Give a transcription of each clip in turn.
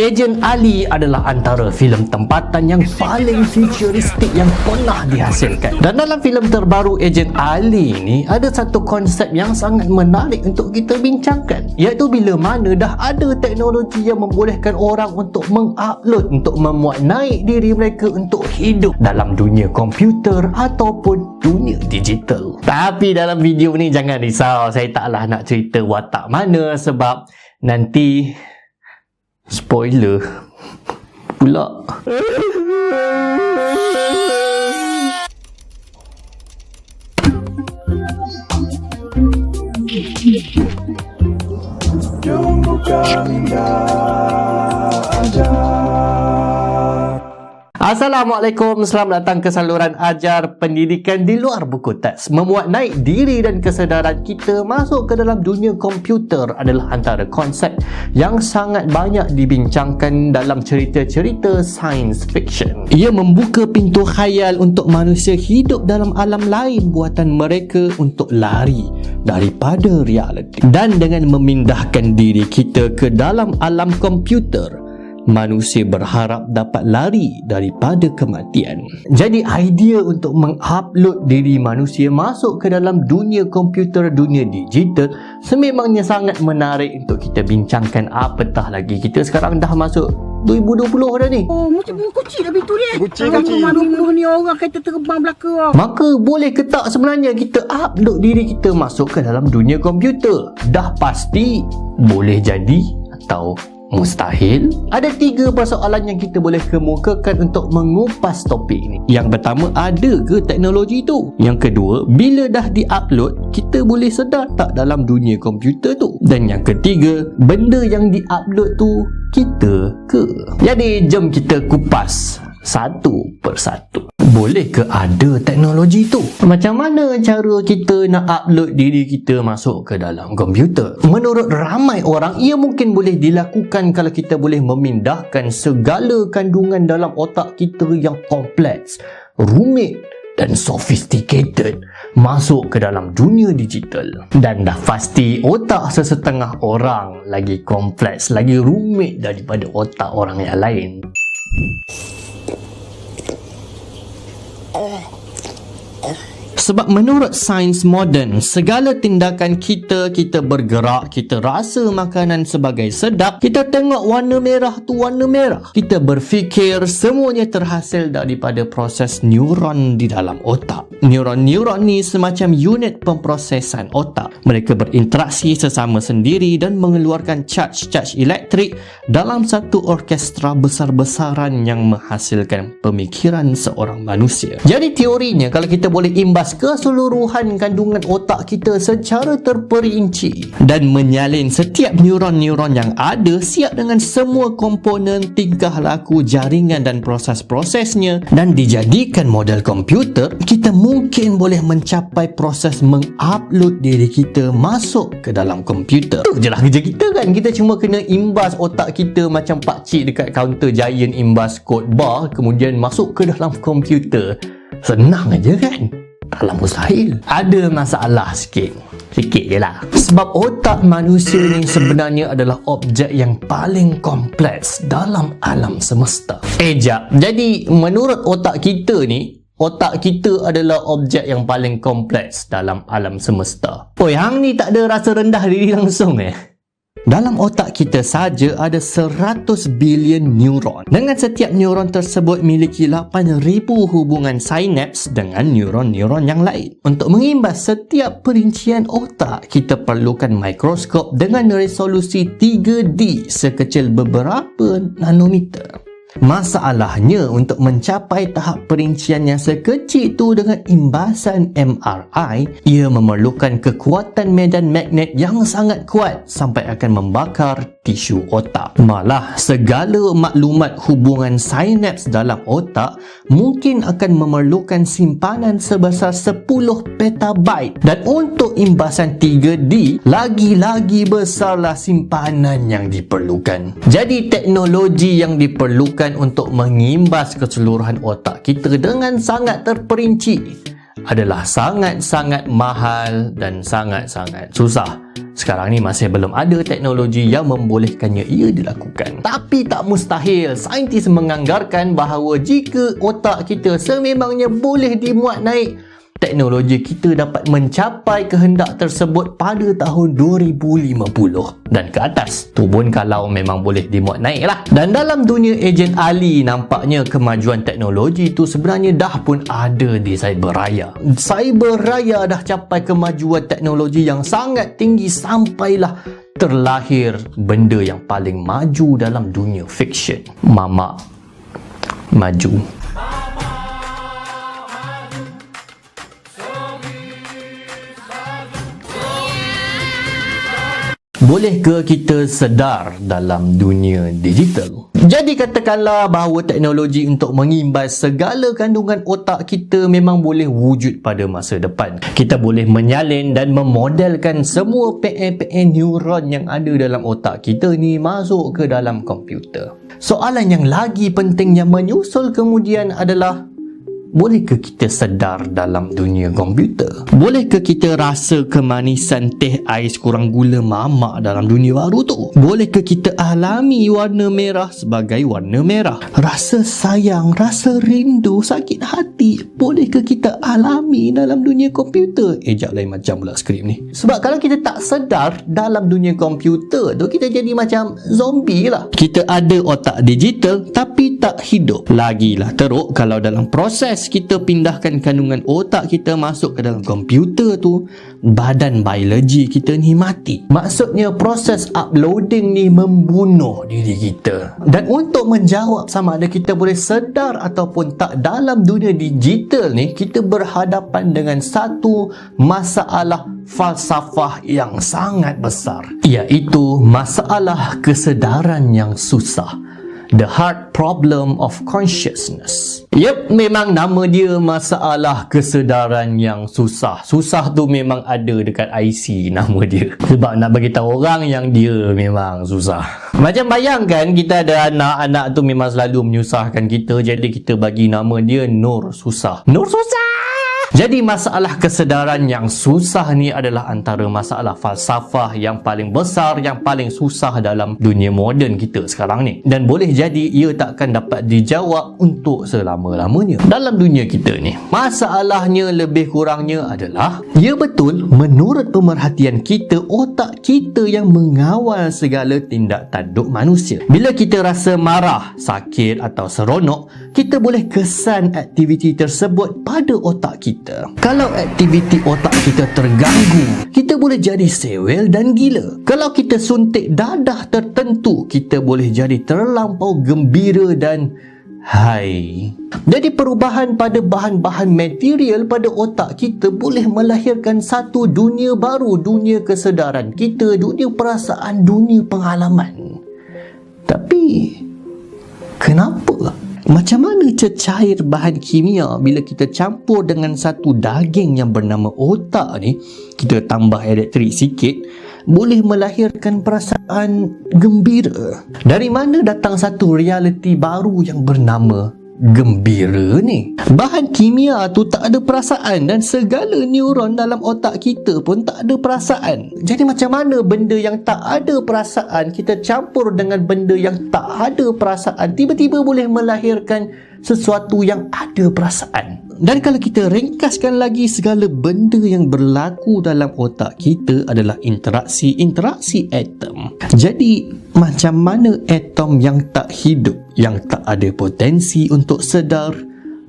Ejen Ali adalah antara filem tempatan yang paling futuristik yang pernah dihasilkan. Dan dalam filem terbaru Ejen Ali ni ada satu konsep yang sangat menarik untuk kita bincangkan iaitu bila mana dah ada teknologi yang membolehkan orang untuk mengupload untuk memuat naik diri mereka untuk hidup dalam dunia komputer ataupun dunia digital. Tapi dalam video ni jangan risau, saya taklah nak cerita watak mana sebab nanti Spoiler pula. Jom buka minda ajar Assalamualaikum, selamat datang ke saluran ajar pendidikan di luar buku teks. Memuat naik diri dan kesedaran kita masuk ke dalam dunia komputer adalah antara konsep yang sangat banyak dibincangkan dalam cerita-cerita science fiction. Ia membuka pintu khayal untuk manusia hidup dalam alam lain buatan mereka untuk lari daripada realiti. Dan dengan memindahkan diri kita ke dalam alam komputer, manusia berharap dapat lari daripada kematian. Jadi idea untuk mengupload diri manusia masuk ke dalam dunia komputer, dunia digital sememangnya sangat menarik untuk kita bincangkan apatah lagi. Kita sekarang dah masuk 2020 dah ni. Oh, macam bunga kucing dah pintu dia. Kucing, kucing. rumah 20 ni orang kereta terbang belaka. lah. Maka boleh ke tak sebenarnya kita upload diri kita masuk ke dalam dunia komputer? Dah pasti boleh jadi atau mustahil? Ada tiga persoalan yang kita boleh kemukakan untuk mengupas topik ini. Yang pertama, ada ke teknologi itu? Yang kedua, bila dah di-upload, kita boleh sedar tak dalam dunia komputer tu? Dan yang ketiga, benda yang di-upload tu kita ke? Jadi, jom kita kupas satu persatu. Boleh ke ada teknologi tu? Macam mana cara kita nak upload diri kita masuk ke dalam komputer? Menurut ramai orang, ia mungkin boleh dilakukan kalau kita boleh memindahkan segala kandungan dalam otak kita yang kompleks, rumit dan sophisticated masuk ke dalam dunia digital. Dan dah pasti otak sesetengah orang lagi kompleks, lagi rumit daripada otak orang yang lain. Sebab menurut sains moden, segala tindakan kita, kita bergerak, kita rasa makanan sebagai sedap, kita tengok warna merah tu warna merah. Kita berfikir semuanya terhasil daripada proses neuron di dalam otak. Neuron-neuron ni semacam unit pemprosesan otak. Mereka berinteraksi sesama sendiri dan mengeluarkan charge-charge elektrik dalam satu orkestra besar-besaran yang menghasilkan pemikiran seorang manusia. Jadi teorinya kalau kita boleh imbas keseluruhan kandungan otak kita secara terperinci dan menyalin setiap neuron-neuron yang ada siap dengan semua komponen tingkah laku jaringan dan proses-prosesnya dan dijadikan model komputer kita mungkin boleh mencapai proses mengupload diri kita masuk ke dalam komputer. Tu je lah kerja kita kan. Kita cuma kena imbas otak kita macam pakcik dekat kaunter giant imbas kod bar kemudian masuk ke dalam komputer. Senang aja kan Alah mustahil. Ada masalah sikit. Sikit je lah. Sebab otak manusia ni sebenarnya adalah objek yang paling kompleks dalam alam semesta. Eh jap. Jadi menurut otak kita ni Otak kita adalah objek yang paling kompleks dalam alam semesta. Oh hang ni tak ada rasa rendah diri langsung eh dalam otak kita saja ada 100 bilion neuron. Dengan setiap neuron tersebut miliki 8000 hubungan sinaps dengan neuron-neuron yang lain. Untuk mengimbas setiap perincian otak, kita perlukan mikroskop dengan resolusi 3D sekecil beberapa nanometer. Masalahnya untuk mencapai tahap perincian yang sekecil itu dengan imbasan MRI, ia memerlukan kekuatan medan magnet yang sangat kuat sampai akan membakar tisu otak. Malah segala maklumat hubungan sinaps dalam otak mungkin akan memerlukan simpanan sebesar 10 petabyte dan untuk imbasan 3D lagi-lagi besarlah simpanan yang diperlukan. Jadi teknologi yang diperlukan untuk mengimbas keseluruhan otak kita dengan sangat terperinci adalah sangat-sangat mahal dan sangat-sangat susah. Sekarang ni masih belum ada teknologi yang membolehkannya ia dilakukan. Tapi tak mustahil, saintis menganggarkan bahawa jika otak kita sememangnya boleh dimuat naik teknologi kita dapat mencapai kehendak tersebut pada tahun 2050 dan ke atas tu pun kalau memang boleh dimuat naik lah. Dan dalam dunia ejen Ali nampaknya kemajuan teknologi itu sebenarnya dah pun ada di cyber raya. Cyber raya dah capai kemajuan teknologi yang sangat tinggi sampailah terlahir benda yang paling maju dalam dunia fiction. Mamak maju Boleh ke kita sedar dalam dunia digital? Jadi katakanlah bahawa teknologi untuk mengimbas segala kandungan otak kita memang boleh wujud pada masa depan. Kita boleh menyalin dan memodelkan semua PN-PN neuron yang ada dalam otak kita ni masuk ke dalam komputer. Soalan yang lagi penting yang menyusul kemudian adalah Bolehkah kita sedar dalam dunia komputer? Bolehkah kita rasa kemanisan teh ais kurang gula mamak dalam dunia baru tu? Bolehkah kita alami warna merah sebagai warna merah? Rasa sayang, rasa rindu, sakit hati, bolehkah kita alami dalam dunia komputer? Ejak lain macam pula skrip ni. Sebab kalau kita tak sedar dalam dunia komputer tu, kita jadi macam zombie lah. Kita ada otak digital tapi tak hidup. Lagilah teruk kalau dalam proses proses kita pindahkan kandungan otak kita masuk ke dalam komputer tu badan biologi kita ni mati. Maksudnya proses uploading ni membunuh diri kita. Dan untuk menjawab sama ada kita boleh sedar ataupun tak dalam dunia digital ni kita berhadapan dengan satu masalah falsafah yang sangat besar iaitu masalah kesedaran yang susah The Hard Problem of Consciousness. Yep, memang nama dia masalah kesedaran yang susah. Susah tu memang ada dekat IC nama dia. Sebab nak bagi tahu orang yang dia memang susah. Macam bayangkan kita ada anak, anak tu memang selalu menyusahkan kita. Jadi kita bagi nama dia Nur Susah. Nur Susah! Jadi masalah kesedaran yang susah ni adalah antara masalah falsafah yang paling besar yang paling susah dalam dunia moden kita sekarang ni. Dan boleh jadi ia takkan dapat dijawab untuk selama-lamanya. Dalam dunia kita ni, masalahnya lebih kurangnya adalah ya betul menurut pemerhatian kita otak kita yang mengawal segala tindak tanduk manusia. Bila kita rasa marah, sakit atau seronok, kita boleh kesan aktiviti tersebut pada otak kita kita. Kalau aktiviti otak kita terganggu, kita boleh jadi sewel dan gila. Kalau kita suntik dadah tertentu, kita boleh jadi terlampau gembira dan hai. Jadi perubahan pada bahan-bahan material pada otak kita boleh melahirkan satu dunia baru, dunia kesedaran kita, dunia perasaan, dunia pengalaman. Macam mana cecair bahan kimia bila kita campur dengan satu daging yang bernama otak ni, kita tambah elektrik sikit, boleh melahirkan perasaan gembira. Dari mana datang satu realiti baru yang bernama gembira ni. Bahan kimia tu tak ada perasaan dan segala neuron dalam otak kita pun tak ada perasaan. Jadi macam mana benda yang tak ada perasaan kita campur dengan benda yang tak ada perasaan tiba-tiba boleh melahirkan sesuatu yang ada perasaan. Dan kalau kita ringkaskan lagi segala benda yang berlaku dalam otak kita adalah interaksi-interaksi atom. Jadi macam mana atom yang tak hidup, yang tak ada potensi untuk sedar,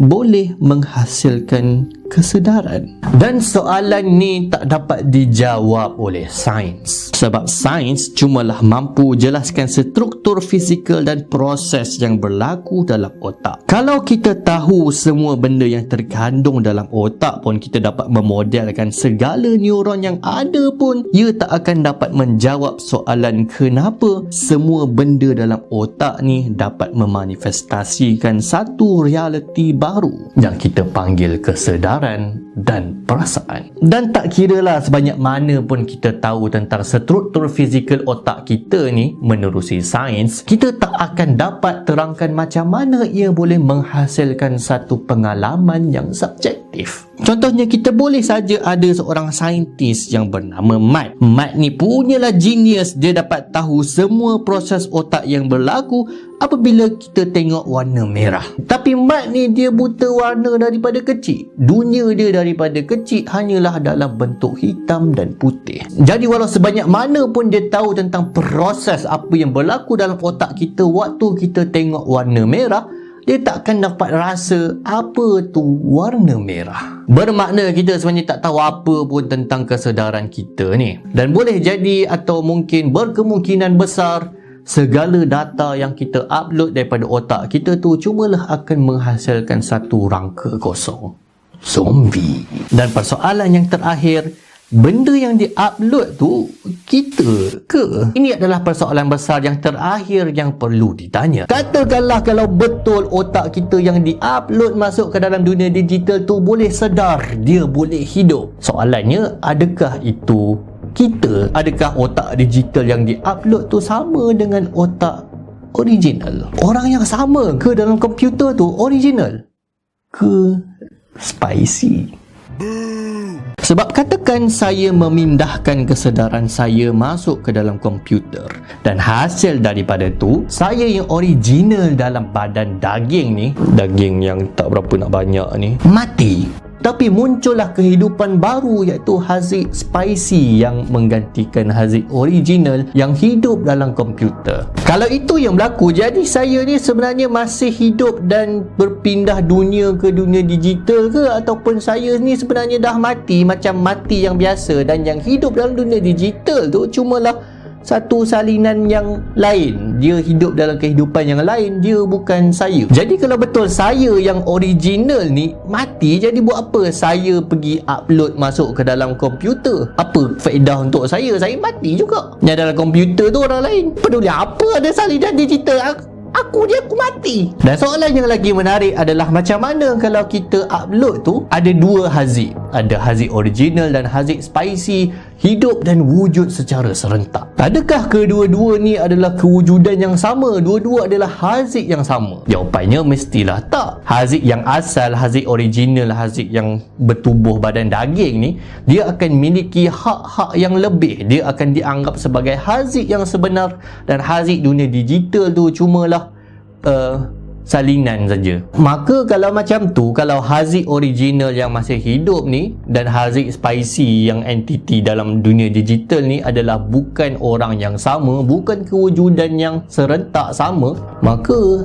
boleh menghasilkan kesedaran. Dan soalan ni tak dapat dijawab oleh sains. Sebab sains cumalah mampu jelaskan struktur fizikal dan proses yang berlaku dalam otak. Kalau kita tahu semua benda yang terkandung dalam otak pun kita dapat memodelkan segala neuron yang ada pun ia tak akan dapat menjawab soalan kenapa semua benda dalam otak ni dapat memanifestasikan satu realiti baru yang kita panggil kesedaran kebenaran dan perasaan. Dan tak kira lah sebanyak mana pun kita tahu tentang struktur fizikal otak kita ni menerusi sains, kita tak akan dapat terangkan macam mana ia boleh menghasilkan satu pengalaman yang subjektif. Contohnya kita boleh saja ada seorang saintis yang bernama Matt. Matt ni punyalah genius. Dia dapat tahu semua proses otak yang berlaku apabila kita tengok warna merah. Tapi Matt ni dia buta warna daripada kecil. Dunia dia daripada kecil hanyalah dalam bentuk hitam dan putih. Jadi walau sebanyak mana pun dia tahu tentang proses apa yang berlaku dalam otak kita waktu kita tengok warna merah, dia takkan dapat rasa apa tu warna merah. Bermakna kita sebenarnya tak tahu apa pun tentang kesedaran kita ni. Dan boleh jadi atau mungkin berkemungkinan besar segala data yang kita upload daripada otak kita tu cumalah akan menghasilkan satu rangka kosong. Zombie. Dan persoalan yang terakhir, benda yang di-upload tu kita ke? Ini adalah persoalan besar yang terakhir yang perlu ditanya. Katakanlah kalau betul otak kita yang di-upload masuk ke dalam dunia digital tu boleh sedar, dia boleh hidup. Soalannya, adakah itu kita? Adakah otak digital yang di-upload tu sama dengan otak original? Orang yang sama ke dalam komputer tu original? Ke spicy? Sebab katakan saya memindahkan kesedaran saya masuk ke dalam komputer. Dan hasil daripada tu saya yang original dalam badan daging ni. Daging yang tak berapa nak banyak ni. Mati tapi muncullah kehidupan baru iaitu Haziq Spicy yang menggantikan Haziq original yang hidup dalam komputer. Kalau itu yang berlaku, jadi saya ni sebenarnya masih hidup dan berpindah dunia ke dunia digital ke ataupun saya ni sebenarnya dah mati macam mati yang biasa dan yang hidup dalam dunia digital tu cumalah satu salinan yang lain. Dia hidup dalam kehidupan yang lain dia bukan saya. Jadi kalau betul saya yang original ni mati jadi buat apa? Saya pergi upload masuk ke dalam komputer. Apa faedah untuk saya? Saya mati juga. Yang dalam komputer tu orang lain. Peduli apa ada salinan digital? Aku dia aku mati. Dan soalan yang lagi menarik adalah Macam mana kalau kita upload tu Ada dua haziq. Ada haziq original dan haziq spicy Hidup dan wujud secara serentak. Adakah kedua-dua ni adalah kewujudan yang sama? Dua-dua adalah haziq yang sama? Jawapannya mestilah tak. Haziq yang asal, haziq original Haziq yang bertubuh badan daging ni Dia akan memiliki hak-hak yang lebih. Dia akan dianggap sebagai haziq yang sebenar. Dan haziq dunia digital tu cumalah uh, salinan saja. Maka kalau macam tu, kalau Haziq original yang masih hidup ni dan Haziq spicy yang entiti dalam dunia digital ni adalah bukan orang yang sama, bukan kewujudan yang serentak sama, maka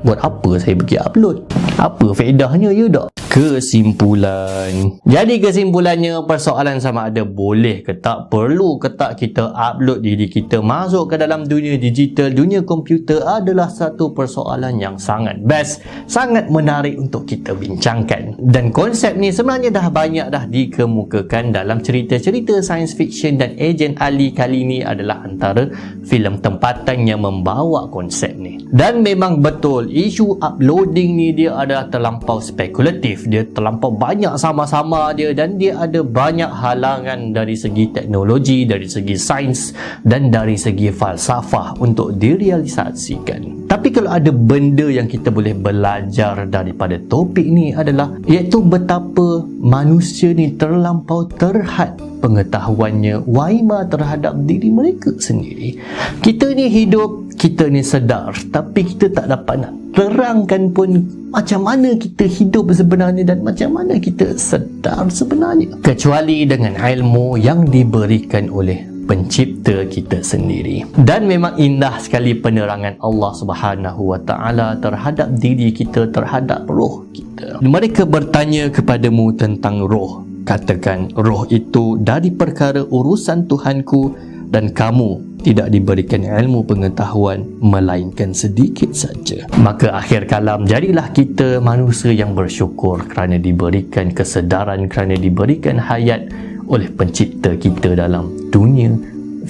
buat apa saya pergi upload? Apa faedahnya ya tak? Kesimpulan. Jadi kesimpulannya persoalan sama ada boleh ke tak perlu ke tak kita upload diri kita masuk ke dalam dunia digital, dunia komputer adalah satu persoalan yang sangat best, sangat menarik untuk kita bincangkan. Dan konsep ni sebenarnya dah banyak dah dikemukakan dalam cerita-cerita science fiction dan Agent Ali kali ini adalah antara filem tempatan yang membawa konsep ni. Dan memang betul isu uploading ni dia adalah terlampau spekulatif dia terlampau banyak sama-sama dia dan dia ada banyak halangan dari segi teknologi dari segi sains dan dari segi falsafah untuk direalisasikan. Tapi kalau ada benda yang kita boleh belajar daripada topik ni adalah iaitu betapa manusia ni terlampau terhad pengetahuannya waima terhadap diri mereka sendiri. Kita ni hidup kita ni sedar tapi kita tak dapat nak terangkan pun macam mana kita hidup sebenarnya dan macam mana kita sedar sebenarnya. Kecuali dengan ilmu yang diberikan oleh pencipta kita sendiri. Dan memang indah sekali penerangan Allah Subhanahu wa taala terhadap diri kita terhadap roh kita. Mereka bertanya kepadamu tentang roh. Katakan roh itu dari perkara urusan Tuhanku dan kamu tidak diberikan ilmu pengetahuan melainkan sedikit saja. Maka akhir kalam jadilah kita manusia yang bersyukur kerana diberikan kesedaran kerana diberikan hayat oleh pencipta kita dalam dunia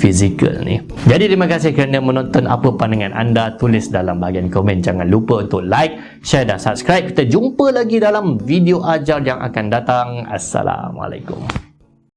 fizikal ni. Jadi terima kasih kerana menonton apa pandangan anda tulis dalam bahagian komen. Jangan lupa untuk like, share dan subscribe. Kita jumpa lagi dalam video ajar yang akan datang. Assalamualaikum.